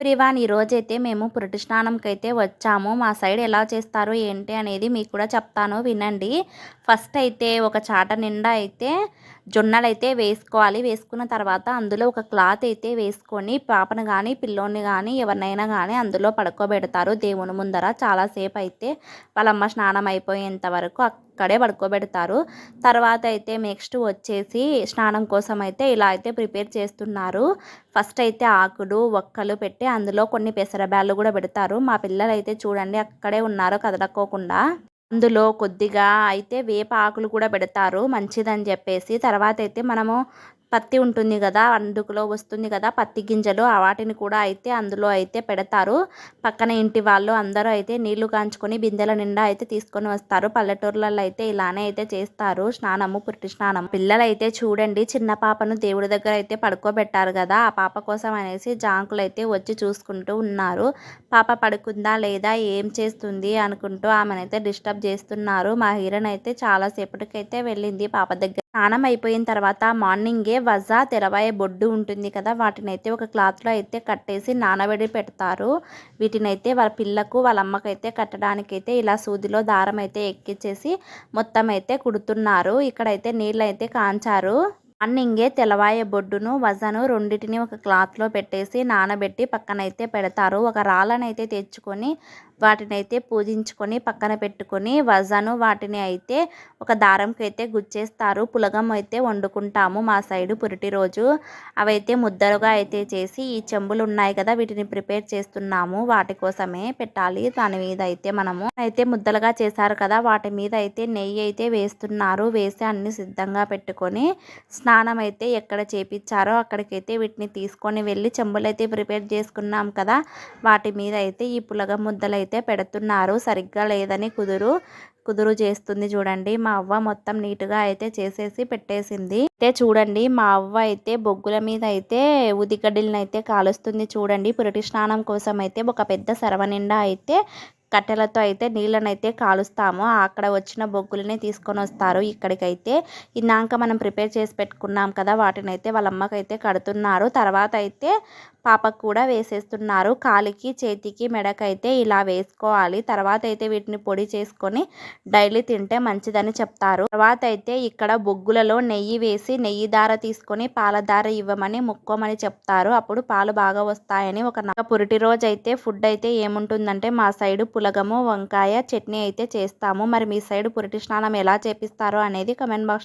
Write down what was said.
ప్రివాన్ ఈరోజైతే మేము పురటి అయితే వచ్చాము. మా సైడ్ ఎలా చేస్తారు ఏంటి అనేది మీకు కూడా చెప్తాను. వినండి. ఫస్ట్ అయితే ఒక చాట నిండా అయితే జొన్నలు అయితే వేసుకోవాలి. వేసుకున్న తర్వాత అందులో ఒక క్లాత్ అయితే వేసుకొని పాపను కానీ పిల్లోని కానీ ఎవరినైనా కానీ అందులో పడుకోబెడతారు. దేవుని ముందర చాలాసేపు అయితే వాళ్ళమ్మ స్నానం అయిపోయేంత వరకు అక్కడే పడుకోబెడతారు. తర్వాత అయితే నెక్స్ట్ వచ్చేసి స్నానం కోసం అయితే ఇలా అయితే ప్రిపేర్ చేస్తున్నారు. ఫస్ట్ అయితే ఆకులు ఒక్కలు పెట్టి అందులో కొన్ని పెసరబ్యాళ్ళు కూడా పెడతారు. మా పిల్లలు అయితే చూడండి అక్కడే ఉన్నారు కదలకోకుండా. అందులో కొద్దిగా అయితే వేప ఆకులు కూడా పెడతారు మంచిదని చెప్పేసి. తర్వాత అయితే మనము పత్తి ఉంటుంది కదా అందుకులో వస్తుంది కదా పత్తి గింజలు వాటిని కూడా అయితే అందులో అయితే పెడతారు. పక్కన ఇంటి వాళ్ళు అందరూ అయితే నీళ్ళు కాంచుకొని బిందెల నిండా అయితే తీసుకొని వస్తారు. పల్లెటూర్లలో అయితే ఇలానే అయితే చేస్తారు. స్నానము పుట్టి స్నానం. పిల్లలు అయితే చూడండి చిన్న పాపను దేవుడి దగ్గర అయితే పడుకోబెట్టారు కదా ఆ పాప కోసం అనేసి జాంకులు అయితే వచ్చి చూసుకుంటూ ఉన్నారు. పాప పడుకుందా లేదా ఏం చేస్తుంది అనుకుంటూ ఆమెనైతే డిస్టర్బ్ చేస్తున్నారు. మా హీరోన్ అయితే చాలా సేపటికైతే వెళ్ళింది పాప దగ్గర. స్నానం అయిపోయిన తర్వాత మార్నింగే వజా తెరవాయ బొడ్డు ఉంటుంది కదా వాటిని అయితే ఒక క్లాత్లో అయితే కట్టేసి నానబెడి పెడతారు. వీటిని అయితే వాళ్ళ పిల్లకు వాళ్ళ అమ్మకైతే కట్టడానికైతే ఇలా సూదిలో దారం అయితే ఎక్కించేసి మొత్తం అయితే కుడుతున్నారు. ఇక్కడైతే నీళ్ళు అయితే కాంచారు. మార్నింగే తెలవాయ బొడ్డును వజను రెండింటిని ఒక క్లాత్లో పెట్టేసి నానబెట్టి పక్కనైతే పెడతారు. ఒక రాళ్ళనైతే తెచ్చుకొని వాటిని అయితే పూజించుకొని పక్కన పెట్టుకొని వజను వాటిని అయితే ఒక దారంకి అయితే గుచ్చేస్తారు. పులగం అయితే వండుకుంటాము మా సైడు పురిటి రోజు. అవైతే ముద్దలుగా అయితే చేసి ఈ చెంబులు ఉన్నాయి కదా వీటిని ప్రిపేర్ చేస్తున్నాము. వాటి కోసమే పెట్టాలి. దాని మీద అయితే మనము అయితే ముద్దలుగా చేశారు కదా వాటి మీద అయితే నెయ్యి అయితే వేస్తున్నారు. వేసి అన్ని సిద్ధంగా పెట్టుకొని స్నానం అయితే ఎక్కడ చేపించారో అక్కడికైతే వీటిని తీసుకొని వెళ్ళి చెంబులు అయితే ప్రిపేర్ చేసుకున్నాం కదా వాటి మీద అయితే ఈ పులగ ముద్దలు అయితే పెడుతున్నారు. సరిగ్గా లేదని కుదురు కుదురు చేస్తుంది చూడండి. మా అవ్వ మొత్తం నీట్గా అయితే చేసేసి పెట్టేసింది. అయితే చూడండి మా అవ్వ అయితే బొగ్గుల మీద అయితే ఉదిగడ్డలను అయితే కాలుస్తుంది చూడండి. పురటి స్నానం కోసం అయితే ఒక పెద్ద సరవ నిండా అయితే కట్టెలతో అయితే నీళ్ళని అయితే కాలుస్తాము. అక్కడ వచ్చిన బొగ్గులని తీసుకొని వస్తారు ఇక్కడికైతే. ఇందాక మనం ప్రిపేర్ చేసి పెట్టుకున్నాం కదా వాటిని అయితే వాళ్ళ అమ్మకైతే కడుతున్నారు. తర్వాత అయితే పాపకు కూడా వేసేస్తున్నారు. కాలికి చేతికి మెడకైతే ఇలా వేసుకోవాలి. తర్వాత అయితే వీటిని పొడి చేసుకొని డైలీ తింటే మంచిదని చెప్తారు. తర్వాత అయితే ఇక్కడ బొగ్గులలో నెయ్యి వేసి నెయ్యి దార తీసుకొని పాల దార ఇవ్వమని ముక్కోమని చెప్తారు. అప్పుడు పాలు బాగా వస్తాయని ఒక పురిటి రోజు అయితే ఫుడ్ అయితే ఏముంటుందంటే మా సైడు పులగము వంకాయ చట్నీ అయితే చేస్తాము. మరి మీ సైడ్ పురిటి స్నానం ఎలా చేపిస్తారో అనేది కమెంట్ బాక్స్లో